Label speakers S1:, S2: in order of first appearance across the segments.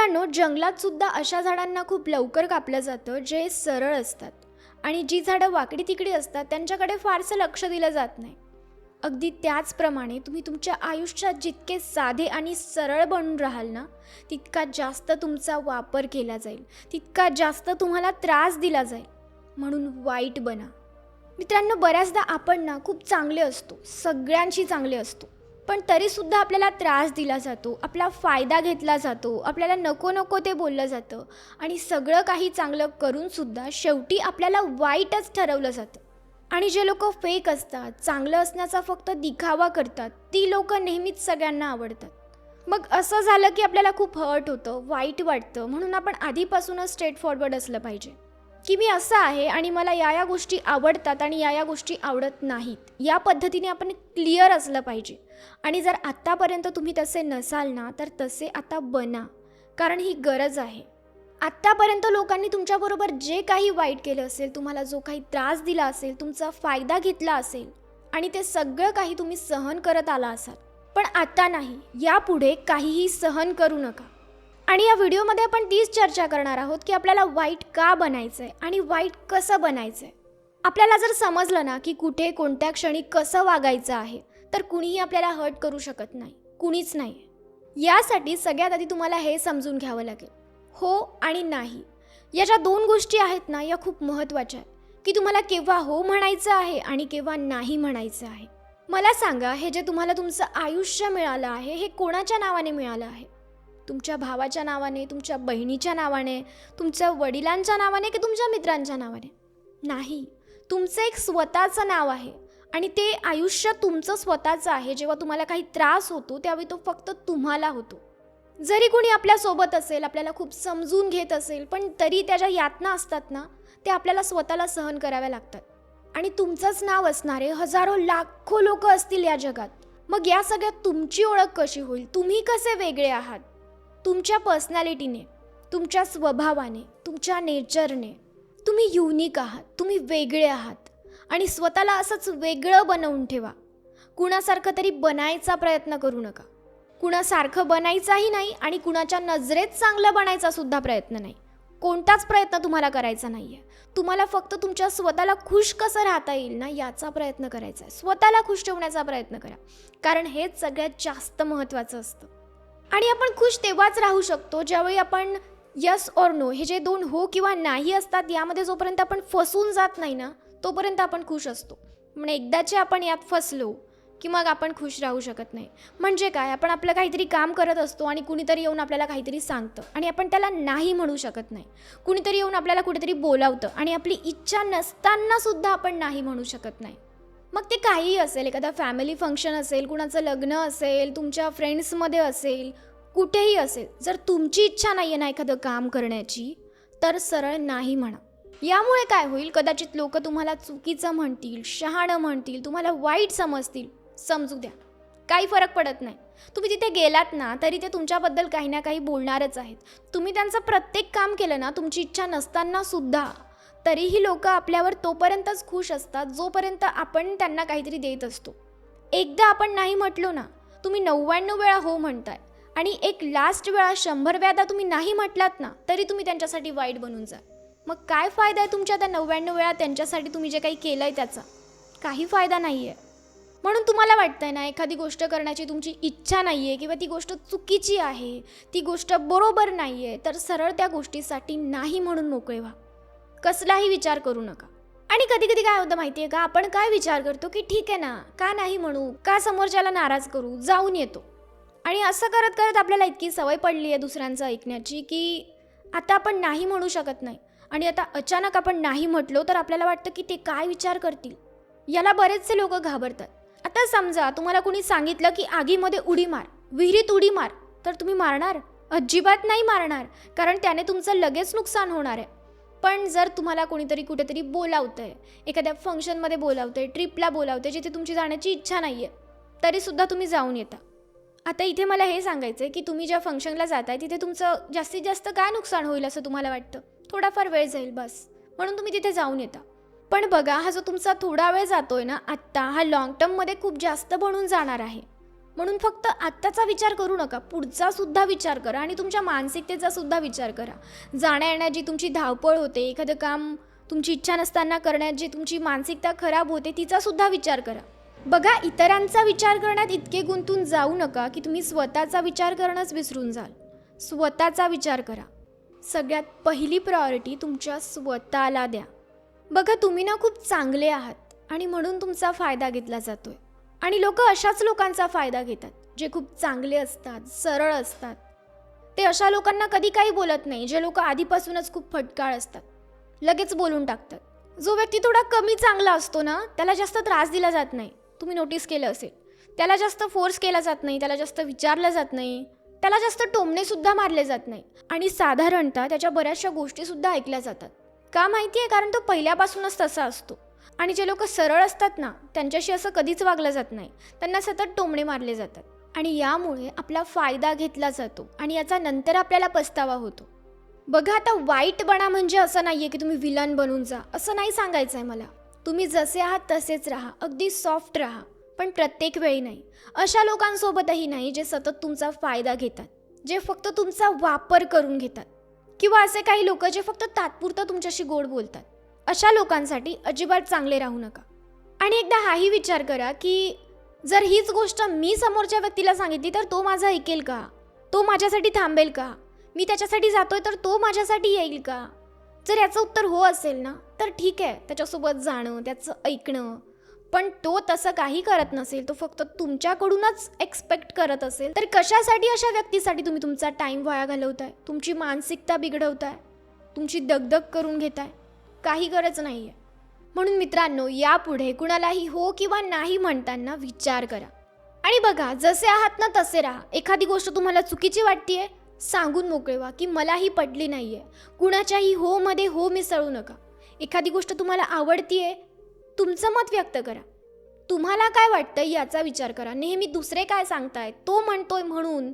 S1: मित्रांनो जंगलात सुद्धा अशा झाडांना खूप लवकर कापलं जातं जे सरळ असतात. आणि जी झाडं वाकडी तिकडी असतात त्यांच्याकडे फारसं लक्ष दिलं जात नाही. अगदी त्याचप्रमाणे तुम्ही तुमच्या आयुष्यात जितके साधे आणि सरळ बनून राहाल ना तितका जास्त तुमचा वापर केला जाईल. तितका जास्त तुम्हाला त्रास दिला जाईल. म्हणून वाईट बना. मित्रांनो बऱ्याचदा आपण ना खूप चांगले असतो. सगळ्यांशी चांगले असतो. पण तरीसुद्धा आपल्याला त्रास दिला जातो आपला फायदा घेतला जातो आपल्याला नको नको ते बोललं जातं आणि सगळं काही चांगलं करूनसुद्धा शेवटी आपल्याला वाईटच ठरवलं जातं. आणि जे लोक फेक असतात चांगलं असण्याचा फक्त दिखावा करतात ती लोक नेहमीच सगळ्यांना आवडतात. मग असं झालं की आपल्याला खूप हर्ट होतं वाईट वाटतं म्हणून आपण आधीपासूनच स्ट्रेट फॉरवर्ड असलं पाहिजे. की मी असं आहे आणि मला या या गोष्टी आवडतात आणि या या गोष्टी आवडत नाहीत. या पद्धतीने आपण क्लिअर असलं पाहिजे. आणि जर आत्तापर्यंत तुम्ही तसे नसाल ना तर तसे आता बना कारण ही गरज आहे. आत्तापर्यंत लोकांनी तुमच्याबरोबर जे काही वाईट केलं असेल तुम्हाला जो काही त्रास दिला असेल तुमचा फायदा घेतला असेल आणि ते सगळं काही तुम्ही सहन करत आला असाल. पण आता नाही यापुढे काहीही सहन करू नका. आणि या व्हिडिओमध्ये आपण तीच चर्चा करणार आहोत की आपल्याला वाईट का बनायचं आहे आणि वाईट कसं बनायचं आहे आपल्याला जर समजलं ना की कुठे कोणत्या क्षणी कसं वागायचं आहे तर कुणीही आपल्याला हर्ट करू शकत नाही कुणीच नाही. यासाठी सगळ्यात आधी तुम्हाला हे समजून घ्यावं लागेल. हो आणि नाही. या ज्या दोन गोष्टी आहेत ना या खूप महत्त्वाच्या आहेत. की तुम्हाला केव्हा हो म्हणायचं आहे आणि केव्हा नाही म्हणायचं आहे. मला सांगा हे जे तुम्हाला तुमचं आयुष्य मिळालं आहे हे कोणाच्या नावाने मिळालं आहे? तुमच्या भावाच्या नावाने तुमच्या बहिणीच्या नावाने तुमच्या वडिलांच्या नावाने की तुमच्या मित्रांच्या नावाने? नाही. तुमचं एक स्वतःचं नाव आहे आणि ते आयुष्य तुमचं स्वतःचं आहे. जेव्हा तुम्हाला काही त्रास होतो त्यावेळी तो फक्त तुम्हाला होतो. जरी कोणी आपल्यासोबत असेल आपल्याला खूप समजून घेत असेल पण तरी त्या ज्या यातना असतात ना ते आपल्याला स्वतःला सहन कराव्या लागतात. आणि तुमचंच नाव असणारे हजारो लाखो लोक असतील या जगात. मग या सगळ्यात तुमची ओळख कशी होईल? तुम्ही कसे वेगळे आहात? तुमच्या पर्सनॅलिटीने तुमच्या स्वभावाने तुमच्या नेचरने तुम्ही युनिक आहात तुम्ही वेगळे आहात आणि स्वतःला असंच वेगळं बनवून ठेवा. कुणासारखं तरी बनायचा प्रयत्न करू नका. कुणासारखं बनायचाही नाही आणि कुणाच्या नजरेत चांगलं बनायचा सुद्धा प्रयत्न नाही. कोणताच प्रयत्न तुम्हाला करायचा नाही आहे तुम्हाला फक्त तुमच्या स्वतःला खुश कसं राहता येईल ना याचा प्रयत्न करायचा आहे. स्वतःला खुश ठेवण्याचा प्रयत्न करा. कारण हेच सगळ्यात जास्त महत्त्वाचं असतं. आणि आपण खुश तेव्हाच राहू शकतो ज्यावेळी आपण यस ऑर नो हे जे दोन हो किंवा नाही असतात यामध्ये जोपर्यंत आपण फसून जात नाही ना तोपर्यंत आपण खुश असतो. म्हणजे एकदाचे आपण यात फसलो की मग आपण खुश राहू शकत नाही. म्हणजे काय? आपण आपलं काहीतरी काम करत असतो आणि कुणीतरी येऊन आपल्याला काहीतरी सांगतं आणि आपण त्याला नाही म्हणू शकत नाही. कुणीतरी येऊन आपल्याला कुठेतरी बोलावतं आणि आपली इच्छा नसतानासुद्धा आपण नाही म्हणू शकत नाही. मग ते काहीही असेल एखादा फॅमिली फंक्शन असेल कुणाचं लग्न असेल तुमच्या फ्रेंड्समध्ये असेल कुठेही असेल जर तुमची इच्छा नाही आहे ना एखादं काम करण्याची तर सरळ नाही म्हणा. यामुळे काय होईल? कदाचित लोक तुम्हाला चुकीचं म्हणतील शहाणं म्हणतील तुम्हाला वाईट समजतील. समजू द्या. काही फरक पडत नाही. तुम्ही तिथे गेलात ना तरी ते तुमच्याबद्दल काही ना काही बोलणारच आहेत. तुम्ही त्यांचं प्रत्येक काम केलं ना तुमची इच्छा नसताना सुद्धा तरीही लोक आपल्यावर तोपर्यंतच खुश असतात जोपर्यंत आपण त्यांना काहीतरी देत असतो. एकदा आपण नाही म्हटलो ना तुम्ही नव्याण्णव वेळा हो म्हणताय आणि एक लास्ट वेळा शंभर वेळा तुम्ही नाही म्हटलात ना तरी तुम्ही त्यांच्यासाठी वाईट बनून जा. मग काय फायदा आहे तुमच्या त्या नव्याण्णव वेळा त्यांच्यासाठी तुम्ही जे काही केलं आहे त्याचा? काही फायदा नाही आहे म्हणून तुम्हाला वाटतं आहे ना एखादी गोष्ट करण्याची तुमची इच्छा नाही आहे किंवा ती गोष्ट चुकीची आहे ती गोष्ट बरोबर नाही आहे तर सरळ त्या गोष्टीसाठी नाही म्हणून मोकळे व्हा. कसलाही विचार करू नका. आणि कधी कधी काय होतं माहिती आहे का? आपण काय विचार करतो की ठीक आहे ना का नाही म्हणू का समोरच्याला नाराज करू जाऊन येतो. आणि असं करत करत आपल्याला इतकी सवय पडली आहे दुसऱ्यांचं ऐकण्याची की आता आपण नाही म्हणू शकत नाही. आणि आता अचानक आपण नाही म्हटलो तर आपल्याला वाटतं की ते काय विचार करतील? याला बरेचसे लोक घाबरतात. आता समजा तुम्हाला कोणी सांगितलं की आगीमध्ये उडी मार विहिरीत उडी मार तर तुम्ही मारणार? अजिबात नाही मारणार कारण त्याने तुमचं लगेच नुकसान होणार आहे. पण जर तुम्हाला कोणीतरी कुठेतरी बोलावतं आहे एखाद्या फंक्शनमध्ये बोलावतं आहे ट्रिपला बोलावतं आहे जिथे तुमची जाण्याची इच्छा नाही आहे तरीसुद्धा तुम्ही जाऊन येता. आता इथे मला हे सांगायचं आहे की तुम्ही ज्या फंक्शनला जाताय तिथे तुमचं जास्तीत जास्त काय नुकसान होईल असं तुम्हाला वाटतं? थोडाफार वेळ जाईल बस. म्हणून तुम्ही तिथे जाऊन येता. पण बघा हा जो तुमचा थोडा वेळ जातोय ना आत्ता हा लॉंग टर्ममध्ये खूप जास्त बनून जाणार आहे. म्हणून फक्त आत्ताचा विचार करू नका पुढचा सुद्धा विचार करा आणि तुमच्या मानसिकतेचा सुद्धा विचार करा. जाण्या येण्याची तुमची धावपळ होते एखादं काम तुमची इच्छा नसताना करण्यात जी तुमची मानसिकता खराब होते तिचा सुद्धा विचार करा. बघा इतरांचा विचार करण्यात इतके गुंतून जाऊ नका की तुम्ही स्वतःचा विचार करणंच विसरून जाल. स्वतःचा विचार करा. सगळ्यात पहिली प्रायोरिटी तुमच्या स्वतःला द्या. बघा तुम्ही ना खूप चांगले आहात आणि म्हणून तुमचा फायदा घेतला जातोय. आणि लोक अशाच लोकांचा फायदा घेतात जे खूप चांगले असतात सरळ असतात. ते अशा लोकांना कधी काही बोलत नाही जे लोक आधीपासूनच खूप फटकाळ असतात. लगेच बोलून टाकतात. जो व्यक्ती थोडा कमी चांगला असतो ना त्याला जास्त त्रास दिला जात नाही. तुम्ही नोटीस केलं असेल. त्याला जास्त फोर्स केला जात नाही त्याला जास्त विचारलं जात नाही. त्याला जास्त टोमणेसुद्धा मारले जात नाही. आणि साधारणतः त्याच्या बऱ्याचशा गोष्टीसुद्धा ऐकल्या जातात. का माहिती आहे कारण तो पहिल्यापासूनच तसा असतो. आणि जे लोक सरळ असतात ना त्यांच्याशी असं कधीच वागलं जात नाही. त्यांना सतत टोमणे मारले जातात. आणि यामुळे आपला फायदा घेतला जातो आणि याचा नंतर आपल्याला पस्तावा होतो. बघा आता वाईटपणा म्हणजे असं नाही आहे की तुम्ही विलन बनून जा असं नाही सांगायचं आहे मला. तुम्ही जसे आहात तसेच राहा अगदी सॉफ्ट राहा पण प्रत्येक वेळी नाही. अशा लोकांसोबतही नाही जे सतत तुमचा फायदा घेतात जे फक्त तुमचा वापर करून घेतात. किंवा असे काही लोक जे फक्त तात्पुरतं तुमच्याशी गोड बोलतात. अशा लोकांसाठी अजिबात चांगले राहू नका. आणि एकदा हाही विचार करा की जर हीच गोष्ट मी समोरच्या व्यक्तीला सांगितली तर तो माझा ऐकेल का? तो माझ्यासाठी थांबेल का? मी त्याच्यासाठी जातोय तर तो माझ्यासाठी येईल का? जर याचं उत्तर हो असेल ना तर ठीक आहे त्याच्यासोबत जाणं त्याचं ऐकणं. पण तो तसं काही करत नसेल तो फक्त तुमच्याकडूनच एक्सपेक्ट करत असेल तर कशासाठी अशा व्यक्तीसाठी तुम्ही तुमचा टाईम वाया घालवताय? तुमची मानसिकता बिघडवताय? तुमची दगदग करून घेताय? काही गरज नाही आहे म्हणून मित्रांनो यापुढे कुणालाही हो किंवा नाही म्हणताना विचार करा. आणि बघा जसे आहात ना तसे राहा. एखादी गोष्ट तुम्हाला चुकीची वाटतीये सांगून मोकळे व्हा की मला ही पडली आहे कुणाच्याही हो मध्ये हो मिसळू नका. एखादी गोष्ट तुम्हाला आवडतीये तुमचं मत व्यक्त करा. तुम्हाला काय वाटतं याचा विचार करा. नेहमी दुसरे काय सांगताय तो म्हणतोय म्हणून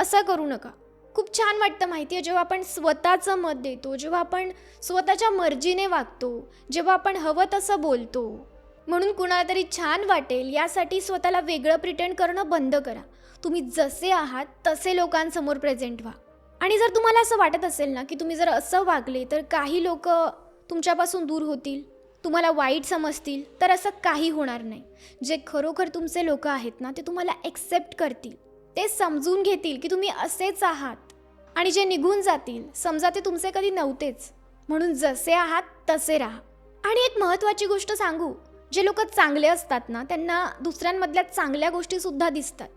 S1: असं करू नका. खूप छान वाटतं माहिती आहे. जेव्हा आपण स्वतःचं मत देतो जेव्हा आपण स्वतःच्या मर्जीने वागतो जेव्हा आपण हवं तसं बोलतो म्हणून कुणाला तरी छान वाटेल यासाठी स्वतःला वेगळं प्रिटेंड करणं बंद करा. तुम्ही जसे आहात तसे लोकांसमोर प्रेझेंट व्हा. आणि जर तुम्हाला असं वाटत असेल ना की तुम्ही जर असं वागले तर काही लोक तुमच्यापासून दूर होतील तुम्हाला वाईट समजतील तर असं काही होणार नाही. जे खरोखर तुमचे लोक आहेत ना ते तुम्हाला एक्सेप्ट करतील. ते समजून घेतील की तुम्ही असेच आहात. आणि जे निघून जातील समजा ते तुमचे कधी नव्हतेच. म्हणून जसे आहात तसे राहा. आणि एक महत्त्वाची गोष्ट सांगू जे लोक चांगले असतात ना त्यांना दुसऱ्यांमधल्या चांगल्या गोष्टीसुद्धा दिसतात.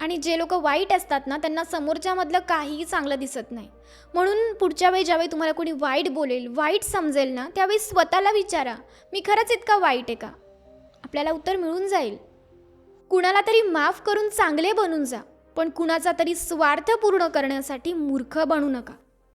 S1: आणि जे लोक वाईट असतात ना त्यांना समोरच्यामधलं काहीही चांगलं दिसत नाही. म्हणून पुढच्या वेळी ज्यावेळी तुम्हाला कोणी वाईट बोलेल वाईट समजेल ना त्यावेळी स्वतःला विचारा मी खरंच इतका वाईट आहे का? आपल्याला उत्तर मिळून जाईल. कुणाला तरी माफ करून चांगले बनून जा. पण कुणाचा तरी स्वार्थ पूर्ण करण्यासाठी मूर्ख बनू नका.